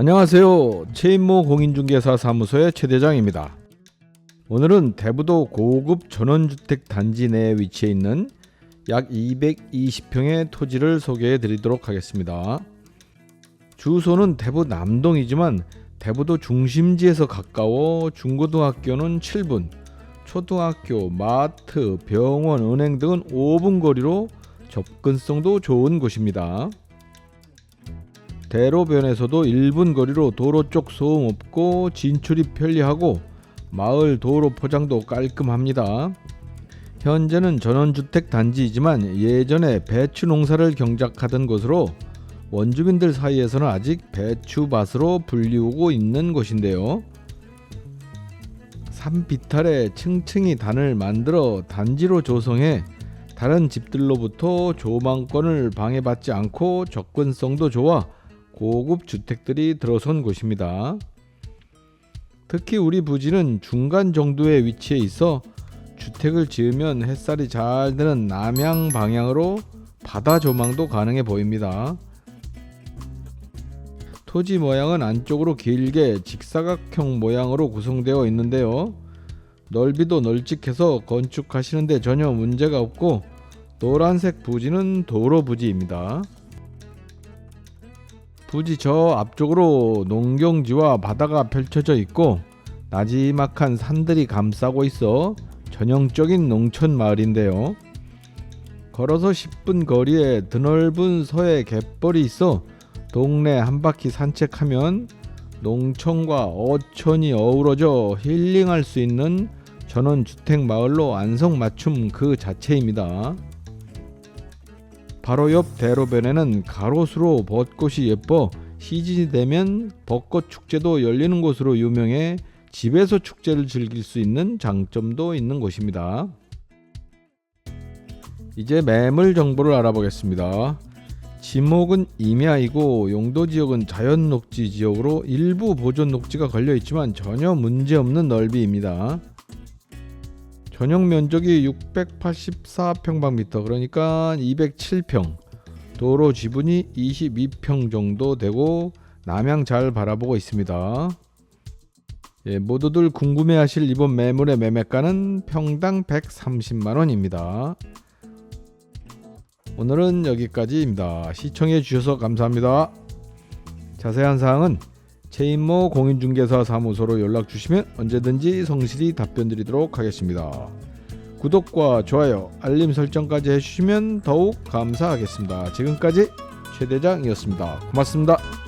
안녕하세요. 최인모 공인중개사 사무소의 최 대장입니다. 오늘은 대부도 고급 전원주택 단지 내에 위치해 있는 약 220평의 토지를 소개해 드리도록 하겠습니다. 주소는 대부 남동이지만 대부도 중심지에서 가까워 중고등학교는 7분, 초등학교, 마트, 병원, 은행 등은 5분 거리로 접근성도 좋은 곳입니다. 대로변에서도 1분 거리로 도로 쪽 소음 없고 진출이 편리하고 마을 도로 포장도 깔끔합니다. 현재는 전원주택 단지이지만 예전에 배추 농사를 경작하던 곳으로 원주민들 사이에서는 아직 배추밭으로 불리우고 있는 곳인데요. 산 비탈에 층층이 단을 만들어 단지로 조성해 다른 집들로부터 조망권을 방해받지 않고 접근성도 좋아 고급 주택들이 들어선 곳입니다. 특히 우리 부지는 중간 정도의 위치에 있어 주택을 지으면 햇살이 잘 드는 남향 방향으로 바다 조망도 가능해 보입니다. 토지 모양은 안쪽으로 길게 직사각형 모양으로 구성되어 있는데요. 넓이도 널찍해서 건축하시는데 전혀 문제가 없고 노란색 부지는 도로 부지입니다. 부지 저 앞쪽으로 농경지와 바다가 펼쳐져 있고 나지막한 산들이 감싸고 있어 전형적인 농촌 마을인데요. 걸어서 10분 거리에 드넓은 서해 갯벌이 있어 동네 한 바퀴 산책하면 농촌과 어촌이 어우러져 힐링할 수 있는 전원 주택 마을로 안성맞춤 그 자체입니다. 바로 옆 대로변에는 가로수로 벚꽃이 예뻐 시즌이 되면 벚꽃 축제도 열리는 곳으로 유명해 집에서 축제를 즐길 수 있는 장점도 있는 곳입니다. 이제 매물 정보를 알아보겠습니다. 지목은 임야이고 용도 지역은 자연 녹지 지역으로 일부 보존 녹지가 걸려 있지만 전혀 문제 없는 넓이입니다. 전용 면적이 684평방미터 그러니까 207평 도로 지분이 22평 정도 되고 남향 잘 바라보고 있습니다. 예, 모두들 궁금해하실 이번 매물의 매매가는 평당 130만 원입니다. 오늘은 여기까지입니다. 시청해 주셔서 감사합니다. 자세한 사항은 최인모 공인중개사 사무소로 연락 주시면 언제든지 성실히 답변 드리도록 하겠습니다. 구독과 좋아요, 알림 설정까지 해주시면 더욱 감사하겠습니다. 지금까지 최 대장이었습니다. 고맙습니다.